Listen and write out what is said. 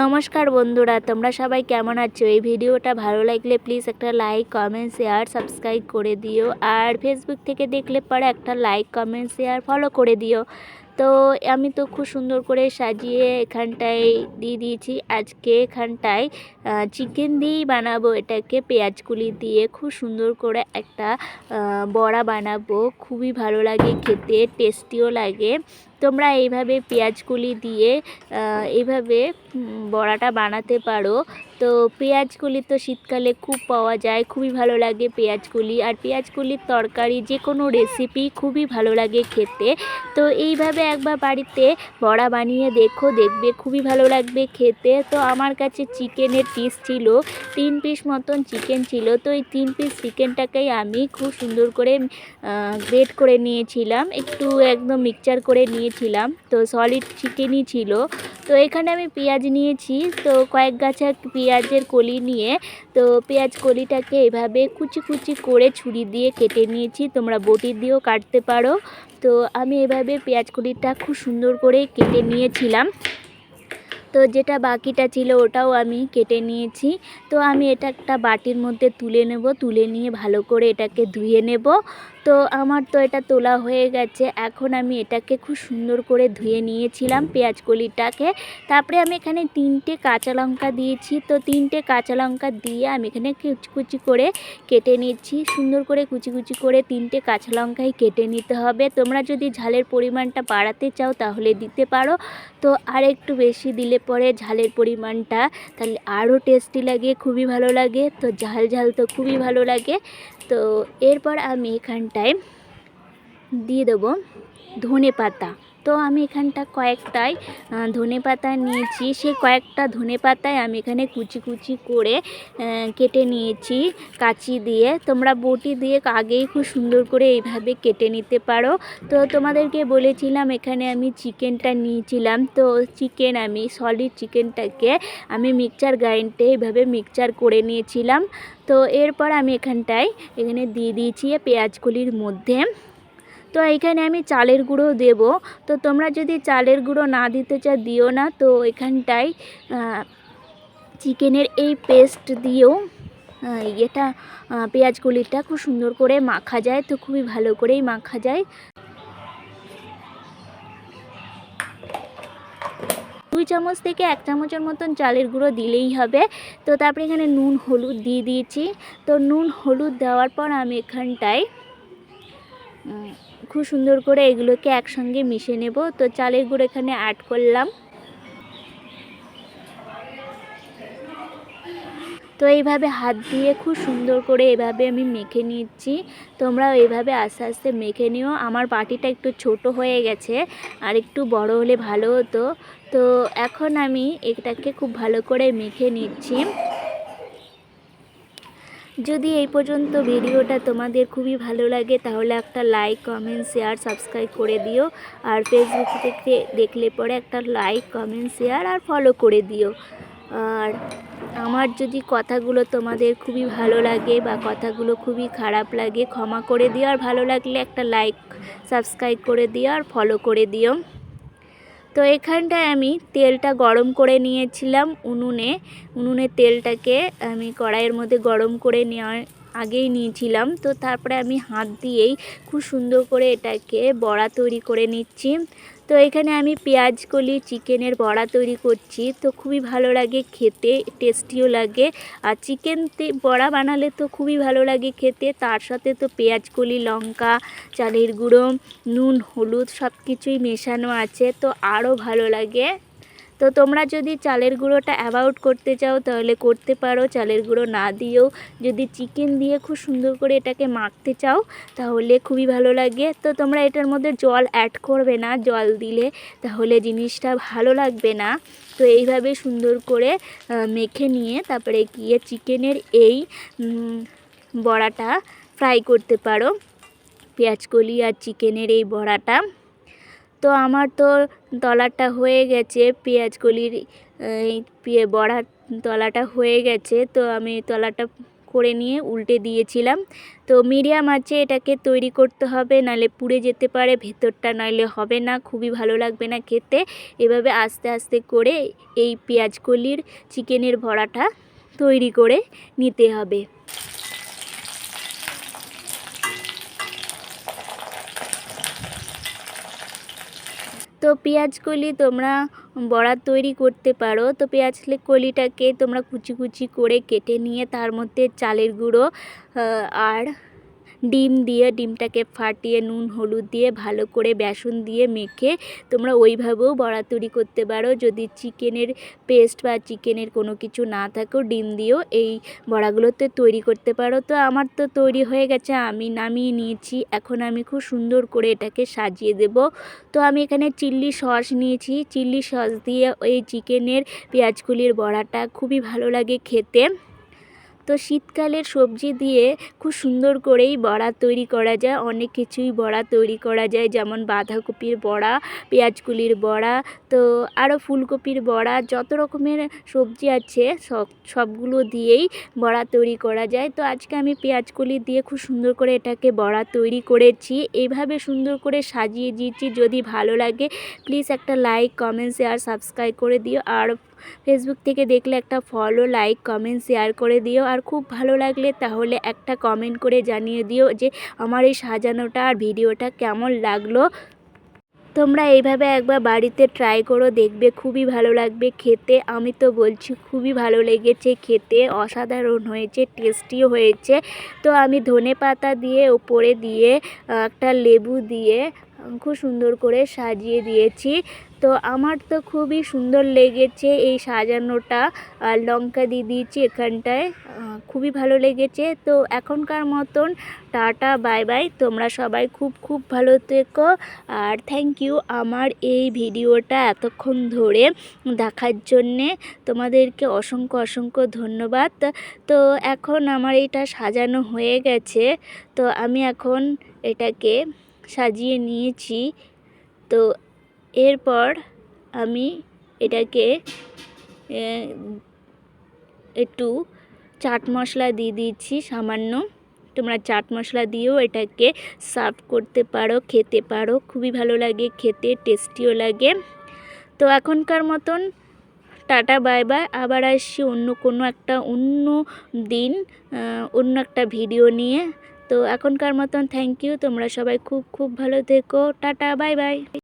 নমস্কার বন্ধুরা, তোমরা সবাই কেমন আছো? এই ভিডিওটা ভালো লাগলে প্লিজ একটা লাইক কমেন্ট শেয়ার সাবস্ক্রাইব করে দিও। আর ফেসবুক থেকে দেখলে পরে একটা লাইক কমেন্ট শেয়ার ফলো করে দিও। তো আমি তো খুব সুন্দর করে সাজিয়ে এখানটায় দিয়ে দিয়েছি। আজকে এখানটায় চিকেন দিয়েই বানাবো। এটাকে পেঁয়াজ কুলি দিয়ে খুব সুন্দর করে একটা বড়া বানাবো। খুবই ভালো লাগে, খেতে টেস্টিও লাগে। তোমরা এইভাবে পেঁয়াজগুলি দিয়ে এইভাবে বড়াটা বানাতে পারো। তো পেঁয়াজগুলি তো শীতকালে খুব পাওয়া যায়, খুবই ভালো লাগে পেঁয়াজ কলি আর পেঁয়াজ কলির তরকারি যে কোনো রেসিপি খুবই ভালো লাগে খেতে। তো এইভাবে একবার বাড়িতে বড়া বানিয়ে দেখো, দেখবে খুবই ভালো লাগবে খেতে। তো আমার কাছে চিকেনের পিস ছিল, তিন পিস মতন চিকেন ছিল। তো এই তিন পিস চিকেনটাকেই আমি খুব সুন্দর করে গ্রেট করে নিয়েছিলাম। একটু একদম মিক্সচার করে নিয়েছিলাম তো সলিড চিকেনই ছিল। তো এখানে আমি পেঁয়াজ নিয়েছি। তো কয়েক গাছা পেঁয়াজের কলি নিয়ে, তো পেঁয়াজ কলিটাকে এভাবে কুচি কুচি করে ছুরি দিয়ে কেটে নিয়েছি। তোমরা বটি দিয়েও কাটতে পারো। তো আমি এভাবে পেঁয়াজ কলিটা খুব সুন্দর করে কেটে নিয়েছিলাম। তো যেটা বাকিটা ছিল ওটাও আমি কেটে নিয়েছি। তো আমি এটা একটা বাটির মধ্যে তুলে নেব। তুলে নিয়ে ভালো করে এটাকে ধুয়ে নেব। তো আমার তো এটা তোলা হয়ে গেছে। এখন আমি এটাকে খুব সুন্দর করে ধুয়ে নিয়েছিলাম পেঁয়াজ কলিটাকে। তারপরে আমি এখানে তিনটে কাঁচা লঙ্কা দিয়েছি। তো তিনটে কাঁচা লঙ্কা দিয়ে আমি এখানে কুচি কুচি করে কেটে নিচ্ছি। সুন্দর করে কুচি কুচি করে তিনটে কাঁচা লঙ্কাই কেটে নিতে হবে। তোমরা যদি ঝালের পরিমাণটা বাড়াতে চাও তাহলে দিতে পারো। তো আর একটু বেশি দিলে পরে ঝালের পরিমাণটা তাহলে আরও টেস্টি লাগে, খুবই ভালো লাগে। তো ঝাল ঝাল তো খুবই ভালো লাগে। তো এরপর আমি এখানটায় দিয়ে দেবো ধনে পাতা। তো আমি এখানটা কয়েকটাই আহ, ধনে পাতা নিয়েছি। সেই কয়েকটা ধনে পাতায় আমি এখানে কুচি কুচি করে কেটে নিয়েছি কাঁচি দিয়ে। তোমরা বটি দিয়ে আগেই খুব সুন্দর করে এইভাবে কেটে নিতে পারো। তো তোমাদেরকে বলেছিলাম এখানে আমি চিকেনটা নিয়েছিলাম। তো চিকেন আমি সলিড চিকেনটাকে আমি মিক্সচার গ্রাইন্ডে এইভাবে মিক্সচার করে নিয়েছিলাম। তো এরপর আমি এখানটায় এখানে দিয়ে দিয়েছি পেঁয়াজ কলির মধ্যে। তো এখানে আমি চালের গুঁড়ো দেব। তো তোমরা যদি চালের গুঁড়ো না দিতে চাও দিও না। তো এখানটায় চিকেনের এই পেস্ট দিয়েও এটা আহ, পেঁয়াজ কলিটা খুব সুন্দর করে মাখা যায়। তো খুবই ভালো করেই মাখা যায়। দুই চামচ থেকে এক চামচের মতন চালের গুঁড়ো দিলেই হবে। তো তারপরে এখানে নুন হলুদ দিয়ে দিয়েছি। তো নুন হলুদ দেওয়ার পর আমি এখানটায় খুব সুন্দর করে এগুলোকে একসঙ্গে মিশে নেব। তো চালের গুঁড়ো এখানে অ্যাড করলাম। তো এইভাবে হাত দিয়ে খুব সুন্দর করে এভাবে আমি মেখে নিচ্ছি। তোমরাও এইভাবে আস্তে আস্তে মেখে নিও। আমার বাটিটা একটু ছোট হয়ে গেছে, আর একটু বড় হলে ভালো হতো। তো এখন আমি এটাকে খুব ভালো করে মেখে নিচ্ছি। যদি এই পর্যন্ত ভিডিওটা তোমাদের খুবই ভালো লাগে, তাহলে একটা লাইক কমেন্ট শেয়ার সাবস্ক্রাইব করে দিও। আর ফেসবুক থেকে দেখলে পরে একটা লাইক কমেন্ট শেয়ার আর ফলো করে দিও। আর আমার যদি কথাগুলো তোমাদের খুবই ভালো লাগে বা কথাগুলো খুবই খারাপ লাগে, ক্ষমা করে দিও। আর ভালো লাগলে একটা লাইক সাবস্ক্রাইব করে দিও আর ফলো করে দিও। তো এখানটায় আমি তেলটা গরম করে নিয়েছিলাম উনুনে। উনুনে তেলটাকে আমি কড়াইয়ের মধ্যে গরম করে নেওয়ার আগেই নিয়েছিলাম। তো তারপরে আমি হাত দিয়েই খুব সুন্দর করে এটাকে বড়া তৈরি করে নিচ্ছি। তো এখানে আমি পেঁয়াজ, কলি, চিকেনের বড়া তৈরি করছি। তো খুবই ভালো লাগে খেতে, টেস্টিও লাগে। আর চিকেন বড়া বানালে তো খুবই ভালো লাগে খেতে। তার সাথে তো পেঁয়াজ, কলি, লঙ্কা, চালের গুঁড়ো, নুন, হলুদ সব কিছুই মেশানো আছে। তো আরও ভালো লাগে। তো তোমরা যদি চালের গুঁড়োটা অ্যাভয়েড করতে চাও, তাহলে করতে পারো। চালের গুঁড়ো না দিয়েও যদি চিকেন দিয়ে খুব সুন্দর করে এটাকে মাখতে চাও, তাহলে খুবই ভালো লাগে। তো তোমরা এটার মধ্যে জল অ্যাড করবে না, জল দিলে তাহলে জিনিসটা ভালো লাগবে না। তো এইভাবে সুন্দর করে মেখে নিয়ে তারপরে গিয়ে চিকেনের এই বড়াটা ফ্রাই করতে পারো। পেঁয়াজ কলি আর চিকেনের এই বড়াটা। আমার তো তলাটা হয়ে গেছে পেঁয়াজ কলির এই বড়ার তলাটা হয়ে গেছে, তো আমি তলাটা করে নিয়ে উল্টে দিয়েছিলাম। তো মিডিয়াম আছে, এটাকে তৈরি করতে হবে, নালে পুড়ে যেতে পারে, ভেতরটা নইলে হবে না, খুবই ভালো লাগবে না খেতে। এভাবে আস্তে আস্তে করে এই পেঁয়াজ কলির চিকেনের ভরাটা তৈরি করে নিতে হবে। তো পেঁয়াজ কলি তোমরা বড়া তৈরি করতে পারো। তো পেঁয়াজ কলিটাকে তোমরা কুচি কুচি করে কেটে নিয়ে তার মধ্যে চালের গুঁড়ো আর ডিম দিয়ে, ডিমটাকে ফাটিয়ে, নুন, হলুদ দিয়ে ভালো করে বেসন দিয়ে মেখে তোমরা ওইভাবেও বড়া তৈরি করতে পারো। যদি চিকেনের পেস্ট বা চিকেনের কোনো কিছু না থাকেও ডিম দিয়েও এই বড়াগুলোতে তৈরি করতে পারো। তো আমার তো তৈরি হয়ে গেছে, আমি নামিয়ে নিয়েছি। এখন আমি খুব সুন্দর করে এটাকে সাজিয়ে দেব। তো আমি এখানে চিল্লি সস নিয়েছি। চিল্লি সস দিয়ে ওই চিকেনের পেঁয়াজগুলির বড়াটা খুবই ভালো লাগে খেতে। তো শীতকালের সবজি দিয়ে খুব সুন্দর করেই বড়া তৈরি করা যায়। অনেক কিছুই বড়া তৈরি করা যায়, যেমন বাঁধাকপির বড়া, পেঁয়াজকুলির বড়া, তো আরও ফুলকপির বড়া, যত রকমের সবজি আছে, সব, সবগুলো দিয়েই বড়া তৈরি করা যায়। তো আজকে আমি পেঁয়াজকলি দিয়ে খুব সুন্দর করে এটাকে বড়া তৈরি করেছি। এইভাবে সুন্দর করে সাজিয়ে দিয়েছি। যদি ভালো লাগে প্লিজ একটা লাইক কমেন্ট শেয়ার সাবস্ক্রাইব করে দিও। আর ফেসবুক থেকে দেখলে একটা ফলো লাইক কমেন্ট শেয়ার করে দিও। আর খুব ভালো লাগলে তাহলে একটা কমেন্ট করে জানিয়ে দিও যে আমার এই সাজানোটা আর ভিডিওটা কেমন লাগল। তোমরা এইভাবে একবার বাড়িতে ট্রাই করো, দেখবে খুবই ভালো লাগবে খেতে। আমি তো বলছি খুবই ভালো লেগেছে খেতে, অসাধারণ হয়েছে টেস্টিও হয়েছে। তো আমি ধনে পাতা দিয়ে ওপরে দিয়ে একটা লেবু দিয়ে খুব সুন্দর করে সাজিয়ে দিয়েছি। তো আমার তো খুবই সুন্দর লেগেছে এই সাজানোটা। আর লঙ্কা দিয়ে দিয়েছি এখানটায়। খুবই ভালো লেগেছে। তো এখনকার মতন টাটা, বাই বাই। তোমরা সবাই খুব খুব ভালো থেকো। আর থ্যাংক ইউ আমার এই ভিডিওটা এতক্ষণ ধরে দেখার জন্যে। তোমাদেরকে অসংখ্য অসংখ্য ধন্যবাদ। তো এখন আমার এটা সাজানো হয়ে গেছে। তো আমি এখন এটাকে সাজিয়ে নিয়েছি। তো এরপর আমি এটাকে একটু চাট মশলা দিয়ে দিয়েছি সামান্য। তোমরা চাট মশলা দিয়েও এটাকে সার্ভ করতে পারো, খেতে পারো। খুবই ভালো লাগে খেতে, টেস্টিও লাগে। তো এখনকার মতন টাটা, বাই বাই। আবার আসছি অন্য কোনো একটা, অন্য দিন অন্য একটা ভিডিও নিয়ে। তো এখনকার মতন থ্যাংক ইউ তোমরা সবাই খুব খুব ভালো থেকো। Tata bye bye